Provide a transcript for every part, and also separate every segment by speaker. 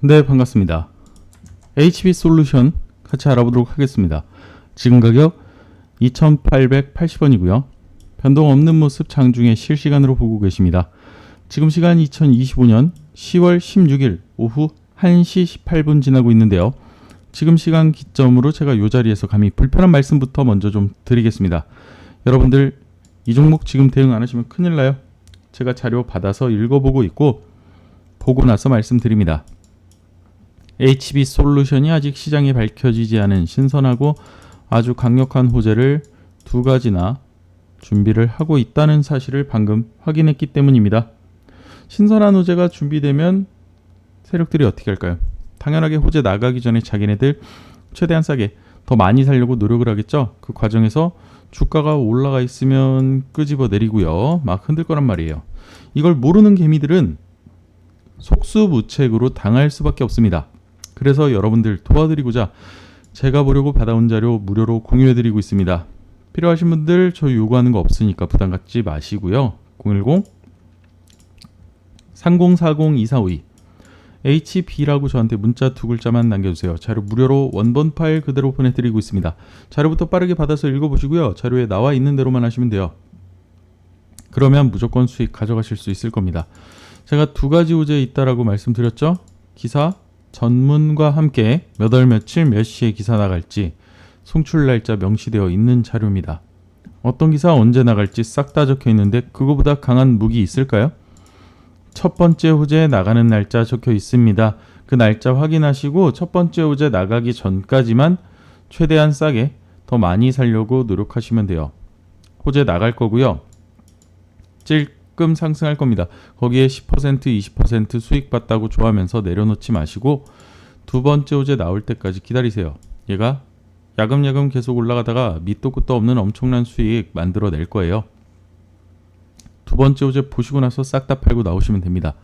Speaker 1: 네, 반갑습니다. HB 솔루션 같이 알아보도록 하겠습니다. 지금 가격 2,880원이고요. 변동 없는 모습 장중에 실시간으로 보고 계십니다. 지금 시간 2025년 10월 16일 오후 1시 18분 지나고 있는데요. 지금 시간 기점으로 제가 이 자리에서 감히 불편한 말씀부터 먼저 좀 드리겠습니다. 여러분들 이 종목 지금 대응 안 하시면 큰일 나요. 제가 자료 받아서 읽어보고 있고 보고 나서 말씀드립니다. HB 솔루션이 아직 시장에 밝혀지지 않은 신선하고 아주 강력한 호재를 두 가지나 준비를 하고 있다는 사실을 방금 확인했기 때문입니다. 신선한 호재가 준비되면 세력들이 어떻게 할까요? 당연하게 호재 나가기 전에 자기네들 최대한 싸게 더 많이 살려고 노력을 하겠죠. 그 과정에서 주가가 올라가 있으면 끄집어 내리고요. 막 흔들 거란 말이에요. 이걸 모르는 개미들은 속수무책으로 당할 수밖에 없습니다. 그래서 여러분들 도와드리고자 제가 보려고 받아온 자료 무료로 공유해드리고 있습니다. 필요하신 분들 저 요구하는 거 없으니까 부담 갖지 마시고요. 010 3040 2452 HB라고 저한테 문자 두 글자만 남겨주세요. 자료 무료로 원본 파일 그대로 보내드리고 있습니다. 자료부터 빠르게 받아서 읽어보시고요. 자료에 나와 있는 대로만 하시면 돼요. 그러면 무조건 수익 가져가실 수 있을 겁니다. 제가 두 가지 호재 있다라고 말씀드렸죠. 기사 전문과 함께 몇 월 며칠 몇 시에 기사 나갈지 송출 날짜 명시되어 있는 자료입니다. 어떤 기사 언제 나갈지 싹 다 적혀 있는데 그거보다 강한 무기 있을까요? 첫 번째 호재 나가는 날짜 적혀 있습니다. 그 날짜 확인하시고 첫 번째 호재 나가기 전까지만 최대한 싸게 더 많이 살려고 노력하시면 돼요. 호재 나갈 거고요. 찔 끔 상승할 겁니다. 거기에 10% 20% 수익 봤다고 좋아하면서 내려놓지 마시고 두 번째 호재 나올 때까지 기다리세요. 얘가 야금야금 계속 올라가다가 밑도 끝도 없는 엄청난 수익 만들어 낼 거예요. 두 번째 호재 보시고 나서 싹 다 팔고 나오시면 됩니다.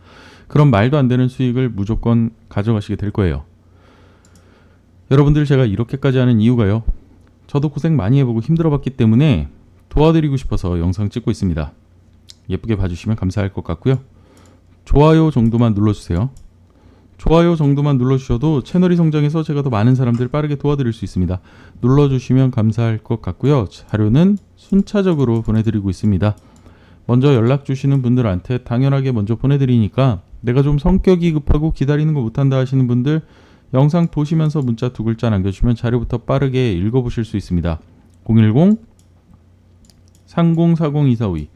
Speaker 1: 그럼 말도 안 되는 수익을 무조건 가져가시게 될 거예요. 여러분들 제가 이렇게까지 하는 이유가요. 저도 고생 많이 해보고 힘들어봤기 때문에 도와드리고 싶어서 영상 찍고 있습니다. 예쁘게 봐주시면 감사할 것 같고요. 좋아요 정도만 눌러주세요. 좋아요 정도만 눌러주셔도 채널이 성장해서 제가 더 많은 사람들 빠르게 도와드릴 수 있습니다. 눌러주시면 감사할 것 같고요. 자료는 순차적으로 보내드리고 있습니다. 먼저 연락 주시는 분들한테 당연하게 먼저 보내드리니까 내가 좀 성격이 급하고 기다리는 거 못한다 하시는 분들 영상 보시면서 문자 두 글자 남겨주시면 자료부터 빠르게 읽어보실 수 있습니다. 010 30402452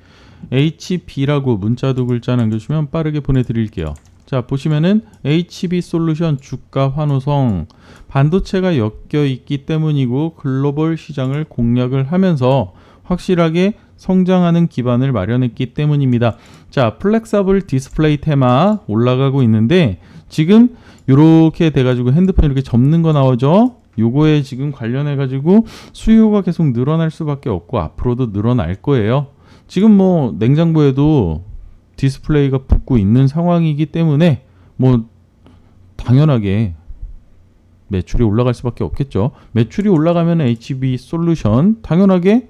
Speaker 1: HB라고 문자 두 글자 남겨주시면 빠르게 보내드릴게요. 자 보시면은 HB 솔루션 주가 환호성 반도체가 엮여 있기 때문이고 글로벌 시장을 공략을 하면서 확실하게 성장하는 기반을 마련했기 때문입니다. 자 플렉서블 디스플레이 테마 올라가고 있는데 지금 이렇게 돼가지고 핸드폰 이렇게 접는 거 나오죠. 요거에 지금 관련해 가지고 수요가 계속 늘어날 수밖에 없고 앞으로도 늘어날 거예요. 지금 뭐 냉장고에도 디스플레이가 붙고 있는 상황이기 때문에 뭐 당연하게 매출이 올라갈 수밖에 없겠죠. 매출이 올라가면 HB 솔루션 당연하게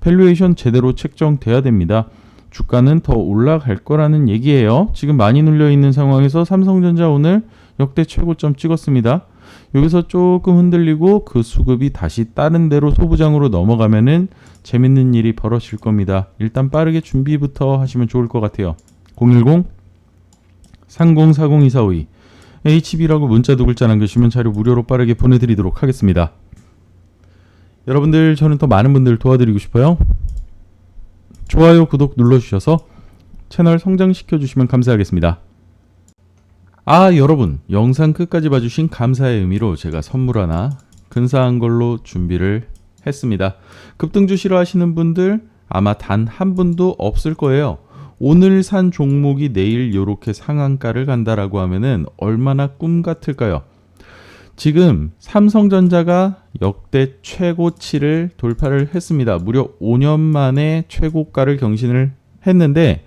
Speaker 1: 밸류에이션 제대로 책정돼야 됩니다. 주가는 더 올라갈 거라는 얘기예요. 지금 많이 눌려 있는 상황에서 삼성전자 오늘 역대 최고점 찍었습니다. 여기서 조금 흔들리고 그 수급이 다시 다른 데로 소부장으로 넘어가면은 재밌는 일이 벌어질 겁니다. 일단 빠르게 준비부터 하시면 좋을 것 같아요. 010 30402452 HB라고 문자 두 글자 남겨주시면 자료 무료로 빠르게 보내드리도록 하겠습니다. 여러분들 저는 더 많은 분들 도와드리고 싶어요. 좋아요, 구독 눌러주셔서 채널 성장시켜 주시면 감사하겠습니다. 아 여러분 영상 끝까지 봐주신 감사의 의미로 제가 선물 하나 근사한 걸로 준비를 했습니다. 급등주 싫어하시는 분들 아마 단 한 분도 없을 거예요. 오늘 산 종목이 내일 요렇게 상한가를 간다라고 하면은 얼마나 꿈 같을까요? 지금 삼성전자가 역대 최고치를 돌파를 했습니다. 무려 5년 만에 최고가를 경신을 했는데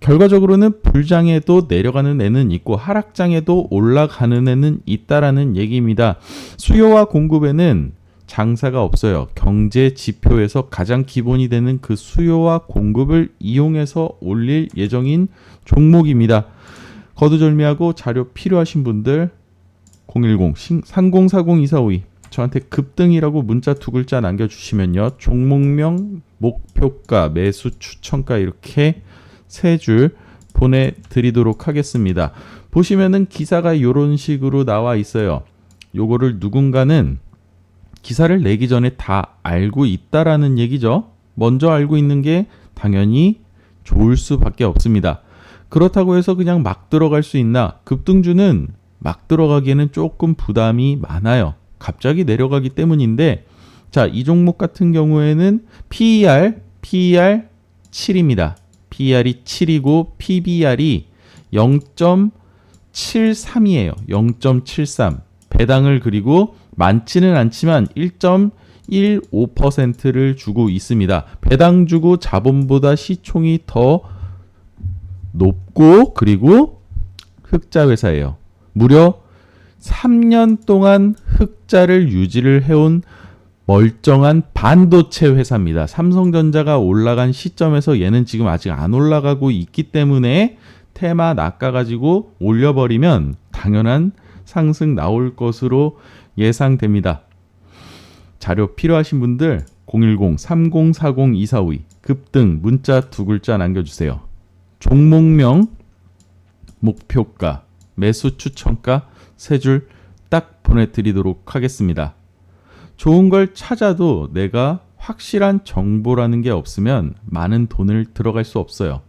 Speaker 1: 결과적으로는 불장에도 내려가는 애는 있고 하락장에도 올라가는 애는 있다라는 얘기입니다. 수요와 공급에는 장사가 없어요. 경제 지표에서 가장 기본이 되는 그 수요와 공급을 이용해서 올릴 예정인 종목입니다. 거두절미하고 자료 필요하신 분들 010 30402452 저한테 급등이라고 문자 두 글자 남겨주시면요 종목명 목표가 매수 추천가 이렇게 세 줄 보내드리도록 하겠습니다. 보시면은 기사가 이런 식으로 나와 있어요. 요거를 누군가는 기사를 내기 전에 다 알고 있다라는 얘기죠. 먼저 알고 있는 게 당연히 좋을 수밖에 없습니다. 그렇다고 해서 그냥 막 들어갈 수 있나? 급등주는 막 들어가기에는 조금 부담이 많아요. 갑자기 내려가기 때문인데 자, 이 종목 같은 경우에는 PER PER 7입니다. PER이 7이고 PBR이 0.73이에요. 0.73. 배당을 그리고 많지는 않지만 1.15%를 주고 있습니다. 배당 주고 자본보다 시총이 더 높고 그리고 흑자 회사예요. 무려 3년 동안 흑자를 유지를 해온 멀쩡한 반도체 회사입니다. 삼성전자가 올라간 시점에서 얘는 지금 아직 안 올라가고 있기 때문에 테마 낚아가지고 올려버리면 당연한 상승 나올 것으로 예상됩니다. 자료 필요하신 분들 010-3040-2452 급등 문자 두 글자 남겨주세요. 종목명, 목표가, 매수 추천가 세 줄 딱 보내드리도록 하겠습니다. 좋은 걸 찾아도 내가 확실한 정보라는 게 없으면 많은 돈을 들어갈 수 없어요.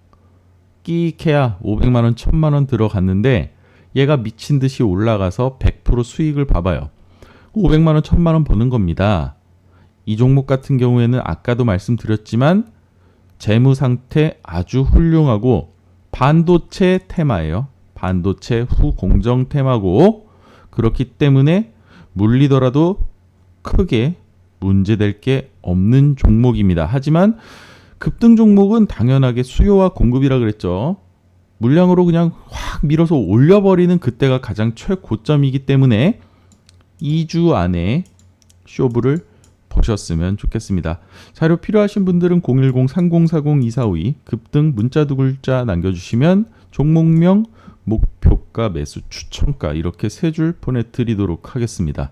Speaker 1: 끼익해야 500만 원, 1000만 원 들어갔는데 얘가 미친 듯이 올라가서 100% 수익을 봐봐요. 500만 원, 1000만 원 버는 겁니다. 이 종목 같은 경우에는 아까도 말씀드렸지만 재무 상태 아주 훌륭하고 반도체 테마예요. 반도체 후 공정 테마고 그렇기 때문에 물리더라도 크게 문제될 게 없는 종목입니다. 하지만 급등 종목은 당연하게 수요와 공급이라 그랬죠. 물량으로 그냥 확 밀어서 올려버리는 그때가 가장 최고점이기 때문에 2주 안에 쇼부를 보셨으면 좋겠습니다. 자료 필요하신 분들은 010-3040-2452 급등 문자 두 글자 남겨주시면 종목명, 목표가, 매수 추천가 이렇게 세 줄 보내드리도록 하겠습니다.